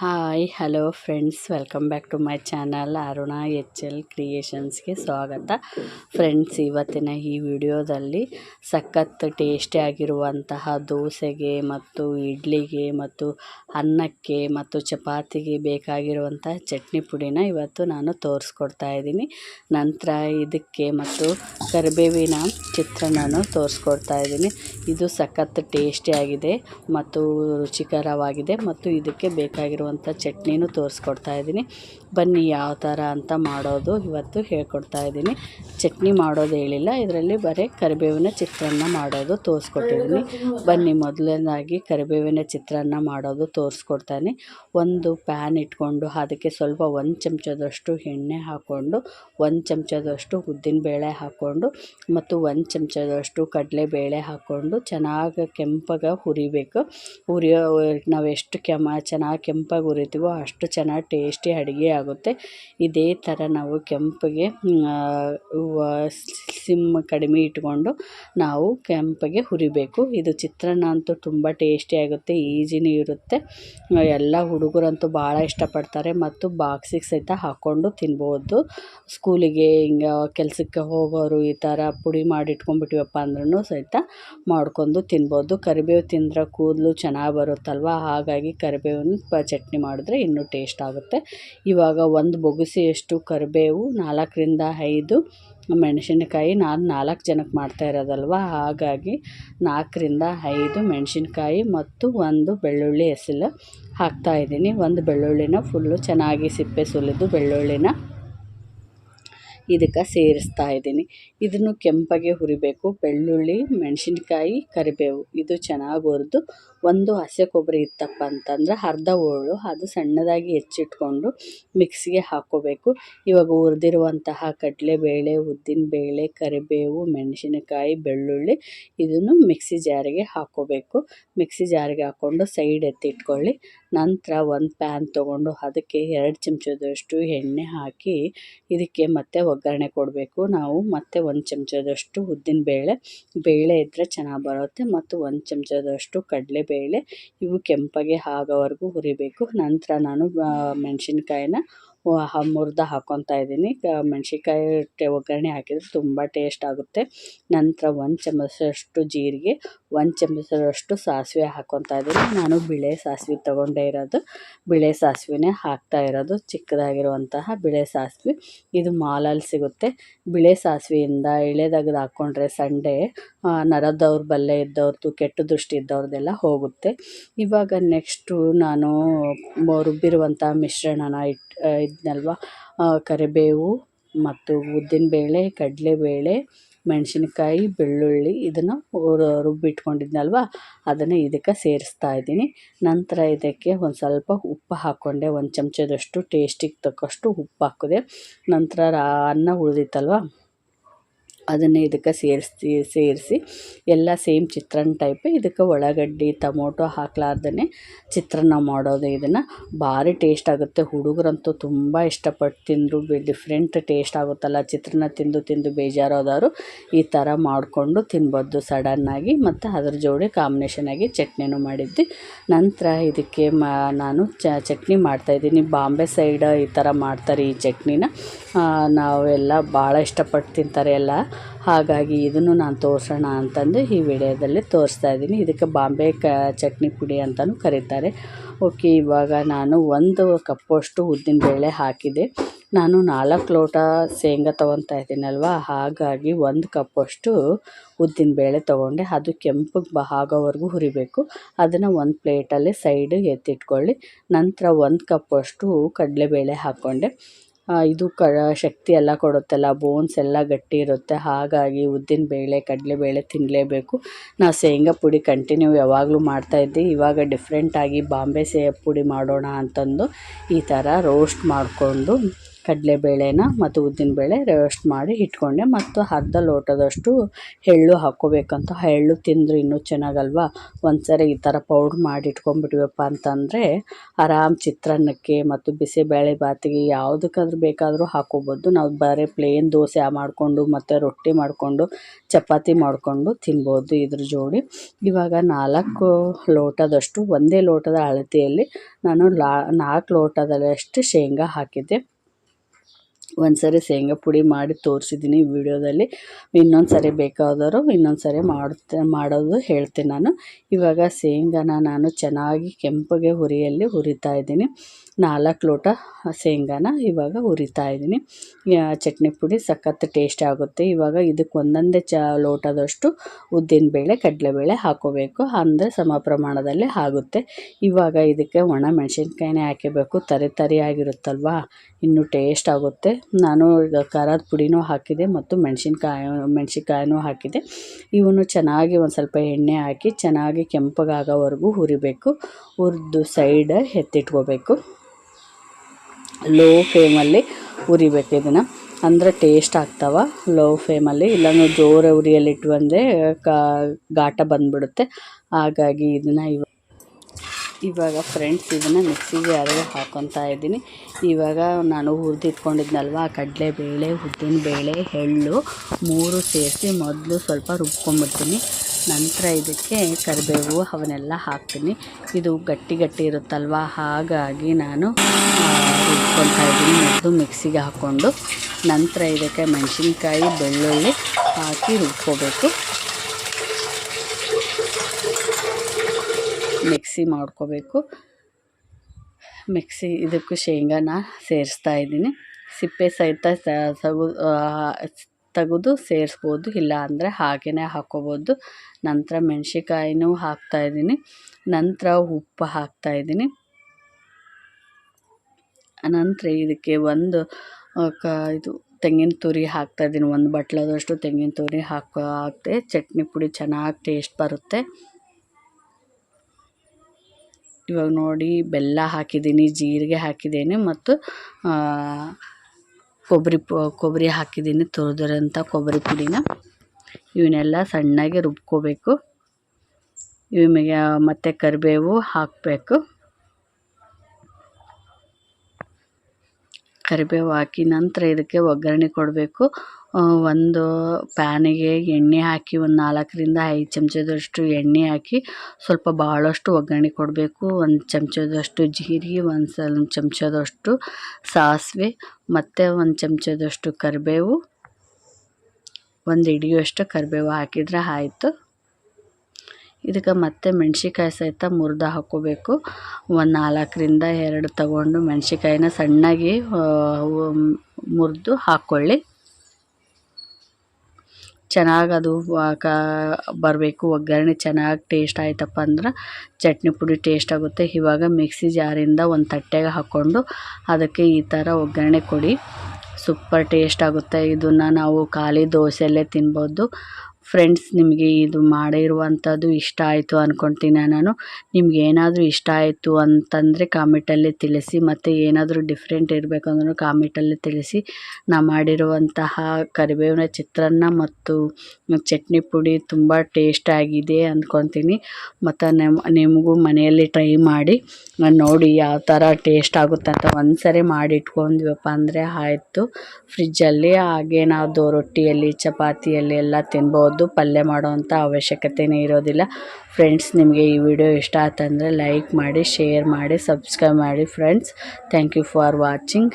Hi, hello friends, welcome back to my channel Aruna H L ಕ್ರಿಯೇಷನ್ಸ್ಗೆ ಸ್ವಾಗತ. Friends, ಇವತ್ತಿನ ಈ ವಿಡಿಯೋದಲ್ಲಿ ಸಖತ್ ಟೇಸ್ಟಿಯಾಗಿರುವಂತಹ ದೋಸೆಗೆ ಮತ್ತು ಇಡ್ಲಿಗೆ ಮತ್ತು ಅನ್ನಕ್ಕೆ ಮತ್ತು ಚಪಾತಿಗೆ ಬೇಕಾಗಿರುವಂತಹ ಚಟ್ನಿ ಪುಡಿನ ಇವತ್ತು ನಾನು ತೋರಿಸ್ಕೊಡ್ತಾ ಇದ್ದೀನಿ. ನಂತರ ಇದಕ್ಕೆ ಮತ್ತು ಕರಿಬೇವಿನ ಚಿತ್ರಾನ್ನನೂ ತೋರಿಸ್ಕೊಡ್ತಾ ಇದ್ದೀನಿ. ಇದು ಸಖತ್ ಟೇಸ್ಟಿಯಾಗಿದೆ ಮತ್ತು ರುಚಿಕರವಾಗಿದೆ ಮತ್ತು ಇದಕ್ಕೆ ಬೇಕಾಗಿರುವಂಥ ಚಟ್ನಿನೂ ತೋರಿಸ್ಕೊಡ್ತಾ ಇದ್ದೀನಿ. ಬನ್ನಿ ಯಾವ ಥರ ಅಂತ ಮಾಡೋದು ಇವತ್ತು ಹೇಳ್ಕೊಡ್ತಾ ಇದ್ದೀನಿ. ಚಟ್ನಿ ಮಾಡೋದು ಹೇಳಿಲ್ಲ, ಇದರಲ್ಲಿ ಬರೀ ಕರಿಬೇವಿನ ಚಿತ್ರಾನ್ನ ಮಾಡೋದು ತೋರಿಸ್ಕೊಟ್ಟಿದ್ದೀನಿ. ಬನ್ನಿ ಮೊದಲನೇದಾಗಿ ಕರಿಬೇವಿನ ಚಿತ್ರಾನ್ನ ಮಾಡೋದು ತೋರಿಸ್ಕೊಡ್ತಾನೆ. ಒಂದು ಪ್ಯಾನ್ ಇಟ್ಕೊಂಡು ಅದಕ್ಕೆ ಸ್ವಲ್ಪ ಒಂದು ಚಮಚದಷ್ಟು ಎಣ್ಣೆ ಹಾಕ್ಕೊಂಡು, ಒಂದು ಚಮಚದಷ್ಟು ಉದ್ದಿನಬೇಳೆ ಹಾಕ್ಕೊಂಡು ಮತ್ತು ಒಂದು ಚಮಚದಷ್ಟು ಕಡಲೆಬೇಳೆ ಹಾಕ್ಕೊಂಡು ಚೆನ್ನಾಗಿ ಕೆಂಪಗೆ ಹುರಿಬೇಕು. ಹುರಿಯೋ ನಾವೆಷ್ಟು ಎಷ್ಟು ಕೆಮ, ಚೆನ್ನಾಗಿ ಕೆಂಪಾಗಿ ಹುರಿತೀವೋ ಅಷ್ಟು ಚೆನ್ನಾಗಿ ಟೇಸ್ಟಿ ಅಡುಗೆ ಆಗುತ್ತೆ. ಇದೇ ಥರ ನಾವು ಕೆಂಪಗೆ ಸಿಮ್ ಕಡಿಮೆ ಇಟ್ಕೊಂಡು ನಾವು ಕೆಂಪಗೆ ಹುರಿಬೇಕು. ಇದು ಚಿತ್ರಾನ್ನ ಅಂತೂ ತುಂಬ ಟೇಸ್ಟಿ ಆಗುತ್ತೆ, ಈಸಿನೂ ಇರುತ್ತೆ. ಎಲ್ಲ ಹುಡುಗರಂತೂ ಭಾಳ ಇಷ್ಟಪಡ್ತಾರೆ ಮತ್ತು ಬಾಕ್ಸಿಗೆ ಸಹಿತ ಹಾಕ್ಕೊಂಡು ತಿನ್ಬೋದು. ಸ್ಕೂಲಿಗೆ ಹಿಂಗೆ ಕೆಲಸಕ್ಕೆ ಹೋಗೋರು ಈ ಥರ ಪುಡಿ ಮಾಡಿ ಇಟ್ಕೊಂಡ್ಬಿಟ್ಟಿವಪ್ಪ ಅಂದ್ರೂ ಸಹಿತ ಮಾಡ್ಕೊಂಡು ತಿನ್ಬೋದು. ಕರಿಬೇವು ತಿಂದ್ರೆ ಕೂದಲು ಚೆನ್ನಾಗಿ ಬರುತ್ತಲ್ವ? ಹಾಗಾಗಿ ಕರಿಬೇವಿನ ಪ ಚಟ್ನಿ ಮಾಡಿದ್ರೆ ಇನ್ನೂ ಟೇಸ್ಟ್ ಆಗುತ್ತೆ. ಇವಾಗ ಒಂದು ಬೊಗುಸೆಯಷ್ಟು ಕರಿಬೇವು, ನಾಲ್ಕರಿಂದ ಐದು ಮೆಣಸಿನಕಾಯಿ. ನಾನು ನಾಲ್ಕು ಜನಕ್ಕೆ ಮಾಡ್ತಾ ಇರೋದಲ್ವ? ಹಾಗಾಗಿ ನಾಲ್ಕರಿಂದ ಐದು ಮೆಣಸಿನ್ಕಾಯಿ ಮತ್ತು ಒಂದು ಬೆಳ್ಳುಳ್ಳಿ ಎಸಲು ಹಾಕ್ತಾಯಿದ್ದೀನಿ ಒಂದು ಬೆಳ್ಳುಳ್ಳಿನ ಫುಲ್ಲು ಚೆನ್ನಾಗಿ ಸಿಪ್ಪೆ ಸುಲಿದು ಬೆಳ್ಳುಳ್ಳಿನ ಇದಕ್ಕೆ ಸೇರಿಸ್ತಾ ಇದ್ದೀನಿ. ಇದನ್ನು ಕೆಂಪಗೆ ಹುರಿಬೇಕು. ಬೆಳ್ಳುಳ್ಳಿ, ಮೆಣಸಿನ್ಕಾಯಿ, ಕರಿಬೇವು. ಇದು ಚೆನ್ನಾಗಿ ಹುರಿದು ಒಂದು ಹಸಿ ಕೊಬ್ಬರಿ ಇತ್ತಪ್ಪ ಅಂತಂದ್ರೆ ಅರ್ಧ ಹೋಳು ಅದು ಸಣ್ಣದಾಗಿ ಹೆಚ್ಚಿಟ್ಕೊಂಡು ಮಿಕ್ಸಿಗೆ ಹಾಕ್ಕೋಬೇಕು. ಇವಾಗ ಹುರಿದಿರುವಂತಹ ಕಡಲೆಬೇಳೆ ಉದ್ದಿನಬೇಳೆ ಕರಿಬೇವು, ಮೆಣಸಿನಕಾಯಿ, ಬೆಳ್ಳುಳ್ಳಿ ಇದನ್ನು ಮಿಕ್ಸಿ ಜಾರಿಗೆ ಹಾಕ್ಕೋಬೇಕು. ಮಿಕ್ಸಿ ಜಾರಿಗೆ ಹಾಕ್ಕೊಂಡು ಸೈಡ್ ಎತ್ತಿಟ್ಕೊಳ್ಳಿ. ನಂತರ ಒಂದು ಪ್ಯಾನ್ ತೊಗೊಂಡು ಅದಕ್ಕೆ ಎರಡು ಚಮಚದಷ್ಟು ಎಣ್ಣೆ ಹಾಕಿ ಇದಕ್ಕೆ ಮತ್ತೆ ಒಗ್ಗರಣೆ ಕೊಡಬೇಕು. ನಾವು ಮತ್ತೆ ಒಂದು ಚಮಚದಷ್ಟು ಉದ್ದಿನಬೇಳೆ ಬೇಳೆ ಇದ್ದರೆ ಚೆನ್ನಾಗಿ ಬರುತ್ತೆ. ಮತ್ತು ಒಂದು ಚಮಚದಷ್ಟು ಕಡಲೆಬೇಳೆ, ಇವು ಕೆಂಪಗೆ ಆಗೋವರೆಗೂ ಹುರಿಬೇಕು. ನಂತರ ನಾನು ಮೆಣಸಿನ್ಕಾಯಿನ ಮುರಿದು ಹಾಕ್ಕೊತಾ ಇದ್ದೀನಿ. ಮೆಣಸಿನ್ಕಾಯಿ ಒಗ್ಗರಣೆ ಹಾಕಿದರೆ ತುಂಬ ಟೇಸ್ಟ್ ಆಗುತ್ತೆ. ನಂತರ ಒಂದು ಚಮಚದಷ್ಟು ಜೀರಿಗೆ, ಒಂದು ಚಮಚದಷ್ಟು ಸಾಸಿವೆ ಹಾಕ್ಕೊತಾ ಇದ್ದೀನಿ. ನಾನು ಬಿಳೆ ಸಾಸಿವೆ ತೊಗೊಂಡೇ ಇರೋದು. ಬಿಳೆ ಸಾಸಿವೆನೇ ಹಾಕ್ತಾ ಇರೋದು. ಚಿಕ್ಕದಾಗಿರುವಂತಹ ಬಿಳೆ ಸಾಸಿವೆ. ಇದು ಮಾಲಲ್ಲಿ ಸಿಗುತ್ತೆ. ಬಿಳೆ ಸಾಸಿವೆಯಿಂದ ಎಳೆದಾಗದು ಹಾಕ್ಕೊಂಡ್ರೆ ಸಂಡೆ ನರದವ್ರು ಬಲ್ಲೆ ಇದ್ದವ್ರದ್ದು ಕೆಟ್ಟ ದೃಷ್ಟಿ ಇದ್ದವ್ರದ್ದೆಲ್ಲ ಹೋಗುತ್ತೆ. ಇವಾಗ ನೆಕ್ಸ್ಟು ನಾನು ರುಬ್ಬಿರುವಂಥ ಮಿಶ್ರಣನ ಇಟ್ಟು ಇದ್ನಲ್ವ? ಕರಿಬೇವು ಮತ್ತು ಉದ್ದಿನಬೇಳೆ ಕಡಲೆಬೇಳೆ ಮೆಣಸಿನ್ಕಾಯಿ, ಬೆಳ್ಳುಳ್ಳಿ ಇದನ್ನು ರುಬ್ಬಿಟ್ಕೊಂಡಿದ್ನಲ್ವ? ಅದನ್ನು ಇದಕ್ಕೆ ಸೇರಿಸ್ತಾ ಇದ್ದೀನಿ. ನಂತರ ಇದಕ್ಕೆ ಒಂದು ಸ್ವಲ್ಪ ಉಪ್ಪು ಹಾಕ್ಕೊಂಡೆ ಒಂದು ಚಮಚದಷ್ಟು ಟೇಸ್ಟಿಗೆ ತಕ್ಕಷ್ಟು ಉಪ್ಪು ಹಾಕಿದೆ. ನಂತರ ರಾ, ಅನ್ನ ಉಳಿದಿತ್ತಲ್ವ? ಅದನ್ನೇ ಇದಕ್ಕೆ ಸೇರಿಸಿ ಸೇರಿಸಿ ಎಲ್ಲ ಸೇಮ್ ಚಿತ್ರಾನ್ನ ಟೈಪ್ ಇದಕ್ಕೆ ಉಳ್ಳಾಗಡ್ಡಿ ಟೊಮೊಟೊ ಹಾಕ್ಲಾರ್ದೇ ಚಿತ್ರಾನ್ನ ಮಾಡೋದು. ಇದನ್ನು ಭಾರಿ ಟೇಸ್ಟ್ ಆಗುತ್ತೆ. ಹುಡುಗರಂತೂ ತುಂಬ ಇಷ್ಟಪಟ್ಟು ತಿಂದರು. ಡಿಫ್ರೆಂಟ್ ಟೇಸ್ಟ್ ಆಗುತ್ತಲ್ಲ. ಚಿತ್ರಾನ್ನ ತಿಂದು ತಿಂದು ಬೇಜಾರಾದವರು ಈ ಥರ ಮಾಡಿಕೊಂಡು ತಿನ್ಬೋದು. ಸಡನ್ನಾಗಿ ಮತ್ತು ಅದ್ರ ಜೋಡಿ ಕಾಂಬಿನೇಷನಾಗಿ ಚಟ್ನಿನೂ ಮಾಡಿದ್ದೆ ನಂತರ ಇದಕ್ಕೆ ಮಾ, ನಾನು ಚಟ್ನಿ ಮಾಡ್ತಾಯಿದ್ದೀನಿ ಬಾಂಬೆ ಸೈಡ್ ಈ ಥರ ಮಾಡ್ತಾರೆ ಈ ಚಟ್ನಿನ. ನಾವೆಲ್ಲ ಭಾಳ ಇಷ್ಟಪಟ್ಟು ತಿಂತಾರೆ ಎಲ್ಲ. ಹಾಗಾಗಿ ಇದನ್ನು ನಾನು ತೋರಿಸೋಣ ಅಂತಂದು ಈ ವಿಡಿಯೋದಲ್ಲಿ ತೋರಿಸ್ತಾ ಇದ್ದೀನಿ. ಇದಕ್ಕೆ ಬಾಂಬೆ ಕ ಚಟ್ನಿ ಪುಡಿ ಅಂತಲೂ ಕರೀತಾರೆ. ಓಕೆ, ಇವಾಗ ನಾನು ಒಂದು ಕಪ್ಪಷ್ಟು ಉದ್ದಿನಬೇಳೆ ಹಾಕಿದೆ. ನಾನು ನಾಲ್ಕು ಲೋಟ ಶೇಂಗಾ ತೊಗೊತಾ ಇದ್ದೀನಲ್ವ? ಹಾಗಾಗಿ ಒಂದು ಕಪ್ಪಷ್ಟು ಉದ್ದಿನಬೇಳೆ ತೊಗೊಂಡೆ. ಅದು ಕೆಂಪಗೆ ಬಾಗೋವರೆಗೂ ಹುರಿಬೇಕು. ಅದನ್ನು ಒಂದು ಪ್ಲೇಟಲ್ಲಿ ಸೈಡ್ ಎತ್ತಿಟ್ಕೊಳ್ಳಿ. ನಂತರ ಒಂದು ಕಪ್ಪಷ್ಟು ಕಡಲೆಬೇಳೆ ಹಾಕ್ಕೊಂಡೆ. ಇದು ಕ, ಶಕ್ತಿ ಎಲ್ಲ ಕೊಡುತ್ತಲ್ಲ ಬೋನ್ಸ್ ಎಲ್ಲ ಗಟ್ಟಿ ಇರುತ್ತೆ. ಹಾಗಾಗಿ ಉದ್ದಿನ ಬೇಳೆ, ಕಡಲೆ ಕಡಲೆಬೇಳೆ ತಿನ್ನಲೇಬೇಕು ನಾವು ಶೇಂಗಾ ಪುಡಿ ಕಂಟಿನ್ಯೂ ಯಾವಾಗಲೂ ಮಾಡ್ತಾಯಿದ್ದೆ ಇವಾಗ ಡಿಫ್ರೆಂಟಾಗಿ ಬಾಂಬೆ ಸೇ ಪುಡಿ ಮಾಡೋಣ ಅಂತಂದು ಈ ಥರ ರೋಸ್ಟ್ ಮಾಡಿಕೊಂಡು ಕಡಲೆಬೇಳೆನ ಮತ್ತು ಉದ್ದಿನ ಬೇಳೆ ರೋಸ್ಟ್ ಮಾಡಿ ಇಟ್ಕೊಂಡೆ. ಮತ್ತು ಅರ್ಧ ಲೋಟದಷ್ಟು ಎಳ್ಳು ಹಾಕ್ಕೋಬೇಕಂತ, ಎಳ್ಳು ತಿಂದರೆ ಇನ್ನೂ ಚೆನ್ನಾಗಲ್ವಾ? ಒಂದ್ಸರಿ ಈ ಥರ ಪೌಡ್ರ್ ಮಾಡಿ ಇಟ್ಕೊಂಡ್ಬಿಟ್ವಪ್ಪ ಅಂತಂದರೆ ಆರಾಮ್ ಚಿತ್ರಾನ್ನಕ್ಕೆ ಮತ್ತು ಬಿಸಿಬೇಳೆ ಬಾತಿಗೆ ಯಾವುದಕ್ಕಾದ್ರೂ ಬೇಕಾದರೂ ಹಾಕ್ಕೋಬೋದು. ನಾವು ಬರೀ ಪ್ಲೇನ್ ದೋಸೆ ಮಾಡಿಕೊಂಡು ಮತ್ತು ರೊಟ್ಟಿ ಮಾಡಿಕೊಂಡು, ಚಪಾತಿ ಮಾಡಿಕೊಂಡು ತಿನ್ಬೋದು ಇದ್ರ ಜೋಡಿ. ಇವಾಗ ನಾಲ್ಕು ಲೋಟದಷ್ಟು, ಒಂದೇ ಲೋಟದ ಅಳತೆಯಲ್ಲಿ ನಾನು ಲಾ ನಾಲ್ಕು ಲೋಟದಷ್ಟು ಶೇಂಗಾ ಹಾಕಿದ್ದೆ. ಒಂದು ಸರಿ ಶೇಂಗಾ ಪುಡಿ ಮಾಡಿ ತೋರಿಸಿದ್ದೀನಿ ವಿಡಿಯೋದಲ್ಲಿ. ಇನ್ನೊಂದು ಸರಿ ಬೇಕಾದವರು ಇನ್ನೊಂದು ಸರಿ ಮಾಡುತ್ತೆ, ಮಾಡೋದು ಹೇಳ್ತೀನಿ ನಾನು. ಇವಾಗ ಶೇಂಗಾನ ನಾನು ಚೆನ್ನಾಗಿ ಕೆಂಪಗೆ ಹುರಿಯಲ್ಲಿ ಹುರಿತಾ ಇದ್ದೀನಿ. ನಾಲ್ಕು ಲೋಟ ಶೇಂಗಾನ ಇವಾಗ ಹುರಿತಾ ಇದ್ದೀನಿ. ಚಟ್ನಿ ಪುಡಿ ಸಖತ್ ಟೇಸ್ಟ್ ಆಗುತ್ತೆ. ಇವಾಗ ಇದಕ್ಕೆ ಒಂದೊಂದೇ ಚ, ಲೋಟದಷ್ಟು ಉದ್ದಿನಬೇಳೆ ಕಡಲೆಬೇಳೆ ಹಾಕೋಬೇಕು. ಅಂದರೆ ಸಮ ಪ್ರಮಾಣದಲ್ಲಿ ಆಗುತ್ತೆ. ಇವಾಗ ಇದಕ್ಕೆ ಒಣ ಮೆಣಸಿನ್ಕಾಯಿನೇ ಹಾಕಬೇಕು. ತರಿ ಆಗಿರುತ್ತಲ್ವಾ ಇನ್ನೂ ಟೇಸ್ಟ್ ಆಗುತ್ತೆ. ನಾನು ಈಗ ಖಾರದ ಪುಡಿನೂ ಹಾಕಿದೆ ಮತ್ತು ಮೆಣಸಿನ್ಕಾಯಿ, ಮೆಣಸಿನ್ಕಾಯಿನೂ ಹಾಕಿದೆ. ಇವನ್ನು ಚೆನ್ನಾಗಿ ಒಂದು ಸ್ವಲ್ಪ ಎಣ್ಣೆ ಹಾಕಿ ಚೆನ್ನಾಗಿ ಕೆಂಪಗಾಗೋವರೆಗೂ ಹುರಿಬೇಕು. ಹುರಿದು ಸೈಡ್ ಎತ್ತಿಟ್ಕೋಬೇಕು. ಲೋ ಫ್ಲೇಮಲ್ಲಿ ಹುರಿಬೇಕು ಇದನ್ನು. ಅಂದರೆ ಟೇಸ್ಟ್ ಆಗ್ತಾವ ಲೋ ಫ್ಲೇಮಲ್ಲಿ. ಇಲ್ಲಾಂದ್ರೆ ಜೋರು ಉರಿಯಲ್ಲಿಟ್ಟು ಅಂದರೆ ಕಾ, ಘಾಟ ಬಂದುಬಿಡುತ್ತೆ. ಹಾಗಾಗಿ ಇದನ್ನು ಇವ ಇವಾಗ ಫ್ರೆಂಡ್ಸ್ ಇದನ್ನು ಮಿಕ್ಸಿಗೆ ಅರವೆ ಹಾಕ್ಕೊತಾ ಇದ್ದೀನಿ. ಇವಾಗ ನಾನು ಹುರಿದಿಟ್ಕೊಂಡಿದ್ನಲ್ವ ಕಡಲೆಬೇಳೆ, ಉದ್ದಿನಬೇಳೆ, ಎಳ್ಳು ಮೂರು ಸೇರಿಸಿ ಮೊದಲು ಸ್ವಲ್ಪ ರುಬ್ಕೊಂಡ್ಬಿಡ್ತೀನಿ ನಂತರ ಇದಕ್ಕೆ ಕರಿಬೇವು ಅವನ್ನೆಲ್ಲ ಹಾಕ್ತೀನಿ. ಇದು ಗಟ್ಟಿ ಗಟ್ಟಿ ಇರುತ್ತಲ್ವ, ಹಾಗಾಗಿ ನಾನು ರುಬ್ಕೊತಾ ಇದ್ದೀನಿ ಮೊದಲು ಮಿಕ್ಸಿಗೆ ಹಾಕ್ಕೊಂಡು. ನಂತರ ಇದಕ್ಕೆ ಮೆಣಸಿನ್ಕಾಯಿ, ಬೆಳ್ಳುಳ್ಳಿ ಹಾಕಿ ರುಬ್ಕೋಬೇಕು. ಮಿಕ್ಸಿ ಮಾಡ್ಕೋಬೇಕು. ಮಿಕ್ಸಿ ಇದಕ್ಕೂ ಶೇಂಗಾನ ಸೇರಿಸ್ತಾ ಇದ್ದೀನಿ. ಸಿಪ್ಪೆ ಸಹಿತ ಸಗು ತೆಗೆದು ಸೇರಿಸ್ಬೋದು, ಇಲ್ಲ ಅಂದರೆ ಹಾಗೆಯೇ ಹಾಕ್ಕೋಬೋದು ನಂತರ ಮೆಣ್ಸಿನ್ಕಾಯಿನೂ ಹಾಕ್ತಾಯಿದ್ದೀನಿ ನಂತರ ಉಪ್ಪು ಹಾಕ್ತಾಯಿದ್ದೀನಿ ನಂತರ ಇದಕ್ಕೆ ಒಂದು ಕ, ಇದು ತೆಂಗಿನ ತುರಿ ಹಾಕ್ತಾಯಿದ್ದೀನಿ ಒಂದು ಬಟ್ಲದಷ್ಟು ತೆಂಗಿನ ತುರಿ ಹಾಕೋ, ಹಾಕ್ತೆ. ಚಟ್ನಿ ಪುಡಿ ಚೆನ್ನಾಗಿ ಟೇಸ್ಟ್ ಬರುತ್ತೆ. ಇವಾಗ ನೋಡಿ ಬೆಲ್ಲ ಹಾಕಿದ್ದೀನಿ, ಜೀರಿಗೆ ಹಾಕಿದ್ದೀನಿ ಮತ್ತು ಕೊಬ್ಬರಿ ಪ, ಕೊಬ್ಬರಿ ಹಾಕಿದ್ದೀನಿ, ತುರಿದಿರೋಂಥ ಕೊಬ್ಬರಿ ಪುಡಿನ. ಇವನ್ನೆಲ್ಲ ಸಣ್ಣಗೆ ರುಬ್ಕೋಬೇಕು. ಇವಿಗೆ ಮತ್ತು ಕರಿಬೇವು ಹಾಕಬೇಕು. ಕರಿಬೇವು ಹಾಕಿ ನಂತರ ಇದಕ್ಕೆ ಒಗ್ಗರಣೆ ಕೊಡಬೇಕು. ಒಂದು ಪ್ಯಾನಿಗೆ ಎಣ್ಣೆ ಹಾಕಿ ಒಂದು ನಾಲ್ಕರಿಂದ ಐದು ಚಮಚದಷ್ಟು ಎಣ್ಣೆ ಹಾಕಿ ಸ್ವಲ್ಪ ಭಾಳಷ್ಟು ಒಗ್ಗರಣೆ ಕೊಡಬೇಕು. ಒಂದು ಚಮಚದಷ್ಟು ಜೀರಿಗೆ, ಒಂದು ಸಲ ಚಮಚದಷ್ಟು ಸಾಸಿವೆ, ಮತ್ತು ಒಂದು ಚಮಚದಷ್ಟು ಕರಿಬೇವು, ಒಂದು ಹಿಡಿಯುವಷ್ಟು ಕರಿಬೇವು ಹಾಕಿದರೆ ಆಯಿತು. ಇದಕ್ಕೆ ಮತ್ತೆ ಮೆಣಸಿಕಾಯಿ ಸಹಿತ ಮುರಿದು ಹಾಕೋಬೇಕು. ಒಂದು ನಾಲ್ಕರಿಂದ ಎರಡು ತಗೊಂಡು ಮೆಣ್ಸಿನ್ಕಾಯಿನ ಸಣ್ಣಗೆ ಮುರಿದು ಹಾಕ್ಕೊಳ್ಳಿ ಚೆನ್ನಾಗಿ ಅದು ಕ, ಬರಬೇಕು. ಒಗ್ಗರಣೆ ಚೆನ್ನಾಗಿ ಟೇಸ್ಟ್ ಆಯಿತಪ್ಪ ಅಂದ್ರೆ ಚಟ್ನಿ ಪುಡಿ ಟೇಸ್ಟ್ ಆಗುತ್ತೆ. ಇವಾಗ ಮಿಕ್ಸಿ ಜಾರಿಂದ ಒಂದು ತಟ್ಟೆಗೆ ಹಾಕ್ಕೊಂಡು ಅದಕ್ಕೆ ಈ ಥರ ಒಗ್ಗರಣೆ ಕೊಡಿ. ಸೂಪರ್ ಟೇಸ್ಟ್ ಆಗುತ್ತೆ. ಇದನ್ನು ನಾವು ಖಾಲಿ ದೋಸೆಯಲ್ಲೇ ತಿನ್ಬೋದು. ಫ್ರೆಂಡ್ಸ್ ನಿಮಗೆ ಇದು ಮಾಡಿರುವಂಥದ್ದು ಇಷ್ಟ ಆಯಿತು ಅಂದ್ಕೊಳ್ತೀನಿ ನಾನು. ನಿಮ್ಗೆ ಏನಾದರೂ ಇಷ್ಟ ಆಯಿತು ಅಂತಂದರೆ ಕಾಮೆಂಟಲ್ಲಿ ತಿಳಿಸಿ, ಮತ್ತು ಏನಾದರೂ ಡಿಫ್ರೆಂಟ್ ಇರಬೇಕಂದ್ರೂ ಕಾಮೆಂಟಲ್ಲಿ ತಿಳಿಸಿ. ನಾ ಮಾಡಿರುವಂತಹ ಕರಿಬೇವಿನ ಚಿತ್ರಾನ್ನ ಮತ್ತು ಚಟ್ನಿ ಪುಡಿ ತುಂಬ ಟೇಸ್ಟ್ ಆಗಿದೆ ಅಂದ್ಕೊತೀನಿ ಮತ್ತು ನಿಮಗೂ ಮನೆಯಲ್ಲಿ ಟ್ರೈ ಮಾಡಿ, ನೋಡಿ ಯಾವ ಥರ ಟೇಸ್ಟ್ ಆಗುತ್ತೆ ಅಂತ ಒಂದು ಸರಿ ಮಾಡಿ ಇಟ್ಕೊಂಡ್ವಪ್ಪ ಅಂದರೆ ಆಯಿತು. ಫ್ರಿಜ್ಜಲ್ಲಿ ಹಾಗೆ ನಾವು ರೊಟ್ಟಿಯಲ್ಲಿ ಚಪಾತಿಯಲ್ಲಿ ಎಲ್ಲ ತಿನ್ಬೋದು. ಪಲ್ಯ ಮಾಡೋವಂಥ ಅವಶ್ಯಕತೆಯೇ ಇರೋದಿಲ್ಲ. ಫ್ರೆಂಡ್ಸ್, ನಿಮಗೆ ಈ ವಿಡಿಯೋ ಇಷ್ಟ ಆಯ್ತಂದರೆ ಲೈಕ್ ಮಾಡಿ, ಶೇರ್ ಮಾಡಿ, ಸಬ್ಸ್ಕ್ರೈಬ್ ಮಾಡಿ friends. Thank you for watching.